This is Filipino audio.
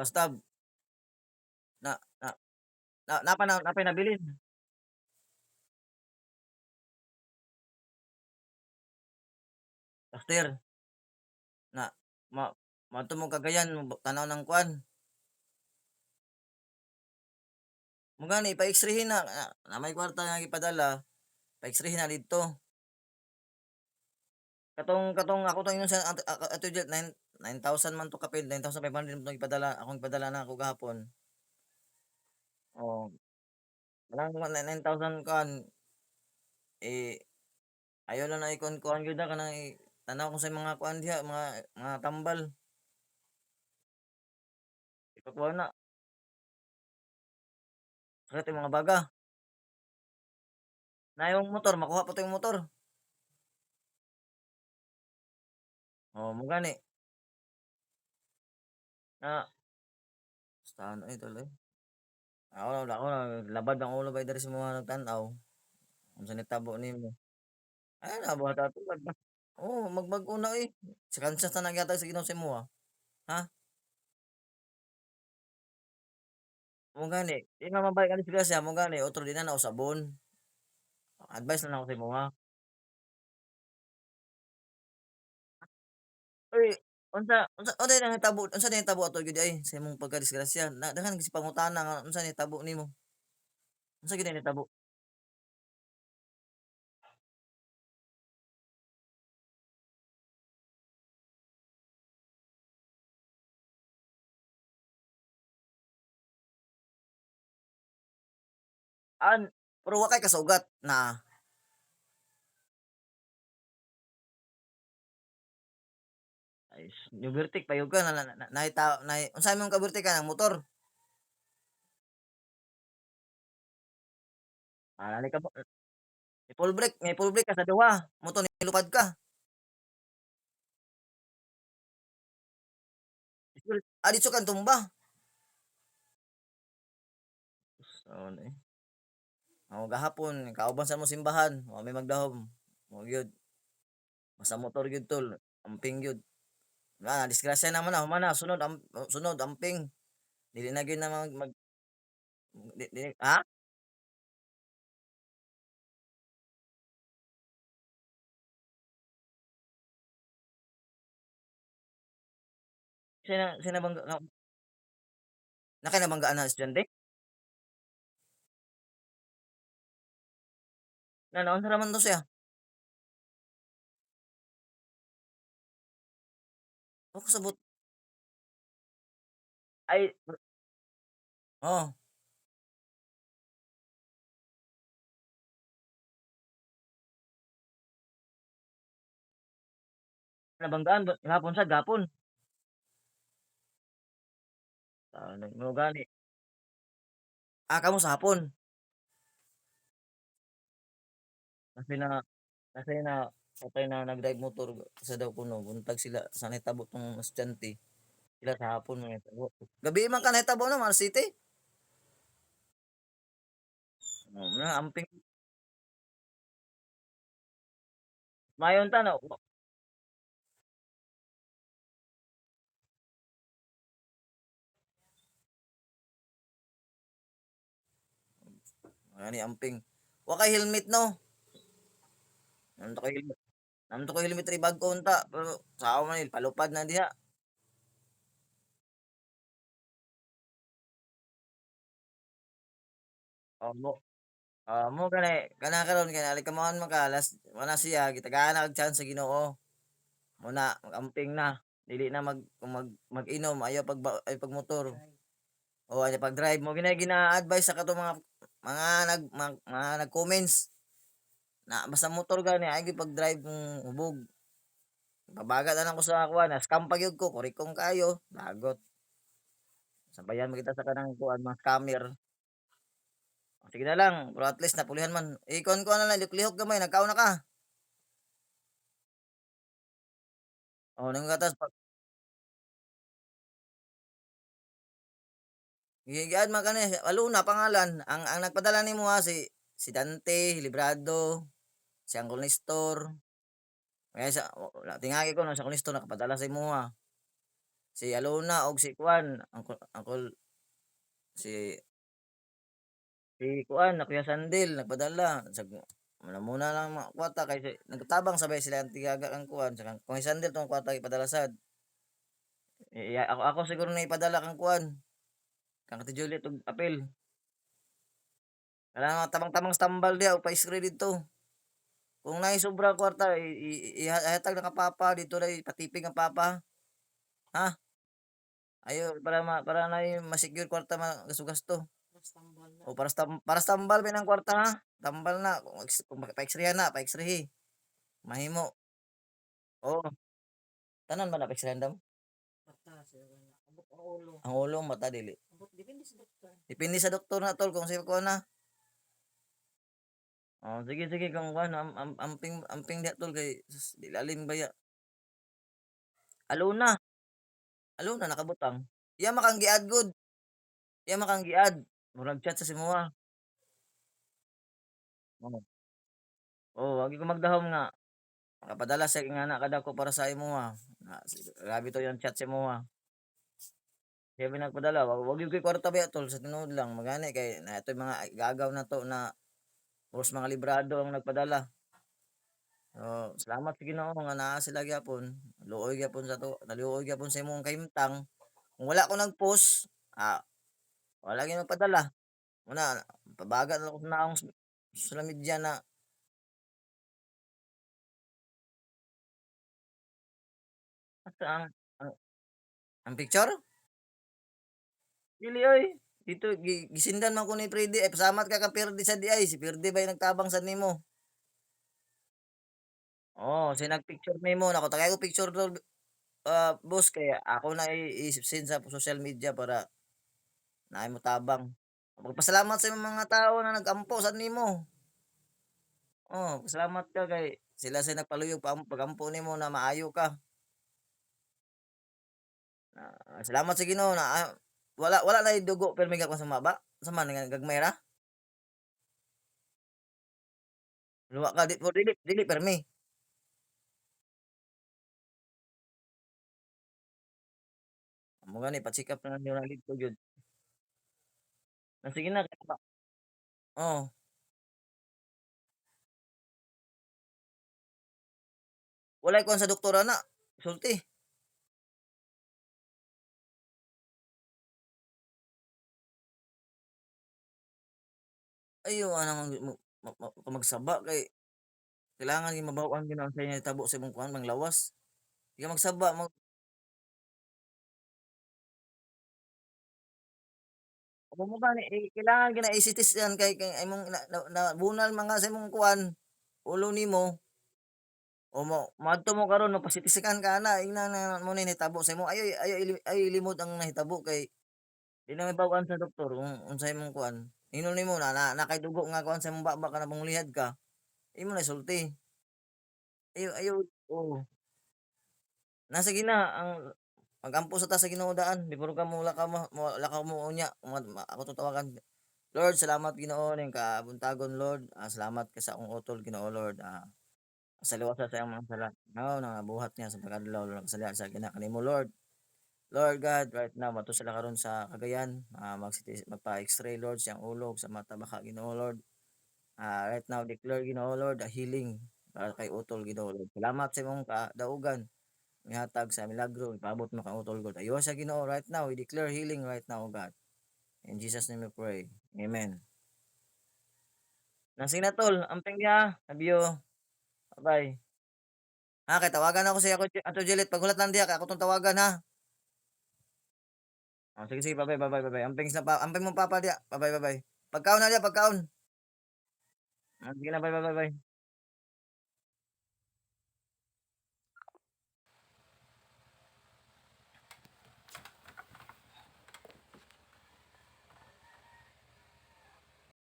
Nakastab. Na na na napa na napay nabilin? After? Na ma madto mo Cagayan tanaw ng kuan? Mo gani pa-x-rayhin na na may kwarta nga ipadala, pa-x-rayhin na didto. Katong katong ako tong ingon sa ato ato diyan nine 9,000 man 'to kapin 9,500 man ipadala akong ipadala nako gahapon. Oh. Mga na 9,000 kuan, eh, ayaw lang na ikuan-kuan gyud na kanang i-tanaw ko sa mga kuan diha mga mga tambal. Ipakuha na. Sakit yung mga baga. Na yung motor makuha pa 'to yung motor. Oh, mo gani. Na Listahan idol, eh. Ako ako labad ang ulo ba diri sa mga nagtan-aw. Unsa nahitabo nimo? Ay nabuhat ato na. Oo, magbag-o na, eh. Si Kansas na naghatag sa Ginoo sa imo, ha? Mo gani, di man mabalik ang disgrasya mo gani otro di na nausabon. Advice na lang ako sa imo, ha? Uy, unsa unsa unsay nahitabo unsa nahitabo ato gyud ay sa imong pagkadisgrasya? Na daghan kasi pangutana nga unsa nahitabo nimo? Unsa gyud ang nahitabo? An pero wa kay kasugat, naa? Ay ni-overtake pa jud ka na na nahita nahi unsa imong ka-overtakean ang motor? Ah, nalika mo i-full brake may full brake ka sa duha, moto nilupad ka. Ah, diretso kang tumba? Sus, eh. Ako gahapon kauban sa among simbahan wa may magdahom, mao gyud. Basta motor gyud tol, amping gyud. Na nadisgrasya naman na human na sunod am sunod amping. Dili na na mag mag di di ha? Sina sino bang na Nakay nabanggaan na estudyante? Na naunsa naman to siya? Oh, kasabot Ay Oh. Nabanggaan ba gahapon sad, gahapon? Ah, mo gani. Ah, kamo sa hapon? Kasi na kasi na patay na nag-drive motor isa daw kuno buntag sila sa nahitabo tong estudyante. Sila sa hapon manghitabo. Gabii man ka nahitabo no, alas 7? Oh, na amping. Maayo unta no? Gani amping. Wa kay helmet no? To kay helmet naman to kay helmet diri bag-o unta pero sa ako man palupad na diha. Oh, mo oh, mo gani kana karon kay nalikamaon man ka alas mo na siya gitagaan na kag chance sa Ginoo. Muna mag-amping na, dili na mag mag mag-inom ayaw pagba ay pagmotor. O ayaw pag-drive mo gina gina-advice sa katong mga mga nag mga mga nag-comments. Na basta motor gani ayaw gyud pag-drive kung hubog. Ipabagat na lang ko sa kuan na-scam pa gyud ko kurikong kaayo lagot. Sabayan mo kita sa kanang kuan mga scammer. Sige na lang pero at least napulihan man. I-kuan-kuan na lang lihok-lihok gamay nagkaon na ka. Oh, ning gatas pa Gi-gi-add man ka ni Aluna pangalan ang ang nagpadala nimo ha si si Dante Librado, si Uncle Nestor. Kaya sa tingagi ko no si Uncle Nestor nakapadala sa imo. Si Alona og si kuan, Uncle Uncle si si kuan na Kuya Sandel nagpadala sag muna lang mga kwarta kay nagtabang sabay sila tiyaga kang kuan saka kung si Sandel tong kwarta ipadala sad. I ako ako siguro na ipadala kang kuan, kang Ate Juliet og apel. Kanang tabang-tabang sa tambal diha o pa-spray didto. Kung naay sobrang kwarta i i ihatag na kang papa dito na ipatipig ang papa. Ha? Ayo para ma para naay ma-secure kwarta ma gasto-gasto. O para sa tam para sa tambal ba ng kwarta ha, tambal na kung pa-x-rayhan na pa-x-rayhi, mahimo. Oo. Tanan ba na pa-x-rayhan dam? Ang ulo, mata dili. Depende sa doktor na tol kung sa kuan na. Oh, sige, sige kung kuan am am amping amping diha tol kay sus baya. Alona. Alona nakabutang, iya man kang giad gud. Iya man kang giad, murag chat sa imoha. Oh. Oo, wa gyud ko magdahom nga, makapadala sa ingana kadako para sa imuha, nga grabe 'to yung chat sa imoha. Siya may nagpadala wa wa gyud koy kwarta baya tol sa tinuod lang magani kay natoy mga i-agaw na 'to na puros mga librado ang nagpadala. Oo, salamat sa Ginoo nga naa sila gyapon, luoy gyapon sa to naluoy gyapon sa imong kahimtang. Kung wala ko nag-post, ah, wala gyud magpadala, una pabaga na ako sa naong social media na Asa ang ang ang picture? Dili oy, dito gi gisendan man ko ni Freddy, eh, pasalamat ka kay Ferdy sa di si Ferdy ba'y nagtabang sad nimo. Oo, siya nag-picture nimo nako tagay ko picture tol, ah, boss kay ako na i-send sa social media para naay motabang. Magpasalamat sa mga tawo na nag-ampo sad nimo. Oo, pasalamat ka kay sila sa nagpaluyong pam pag-ampo nimo na maayo ka. Ah, salamat sa Ginoo na, ah, wala wala nay dugo pirmi ka kon sumaba? Unsa man nga gagmay ra? Luwa ka di o dili dili pirmi? Amo gani pa-check up na lang yung dito gyud. Ah, sige na Oo. Walay kuan sa doktor ana, sulti? Ayaw nga naman mo ma ma magsaba kay kailangan yung mabaw-an gyud ang sa nahitabo sa imong kuan panglawas. Di ka magsaba mag Amo mo eh, kailangan gyud na i-CT scan kay kay imong na na nabunal man nga sa imong kuan, ulo nimo. O mo moadto mo karon magpa-CT scan ka ana ingnan na mo na nahitabo sa imo, ayaw ayaw ayaw ilimot ang nahitabo kay di na sa doktor kung unsay imong kuan. Ingon nimo na na na kay dugo nga kuan sa imong bakbak kanang pangulihad ka, imo na isulti. Ayaw ayaw oo. Na sige na ang mag-ampo sa ta sa Ginoo daan before ka mo lakaw mo lakaw mo unya ako 'tong tawagan. Lord salamat Ginoo ning kabuntagon Lord, ah, salamat ka sa akong utol Ginoo Lord, ah, pasaliwasa sa iyang mga sala oo nangabuhat niya sa pag-adlaw nagpasalamat sa ginaa kanimo Lord. Lord God, right now madto sila karon sa Cagayan, ah, mag-CT magpa-X-ray Lord sa iyang ulo, sa mata baka Ginoo Lord. Ah, right now declare Ginoo Lord, ah, healing para kay utol Ginoo Lord. Salamat sa imong kadaugan, mihatag sa milagro ipaabot mo kang utol God. Ayuha sa Ginoo right now, we declare healing right now God. In Jesus name we pray, amen. Na sige na tol, amping love. Ba-bye. Ha, kay tawagan ako si ako Ato Juliet paghulat lang kay ako 'tong tawagan ha. Oh, sige, sige ba-bye, ba-bye, ba-bye. Amping sa pa amping mong papa diha. Ba-bye, ba-bye. Pagkaon na diha, pagkaon. Ah, sige na, bye, bye, bye.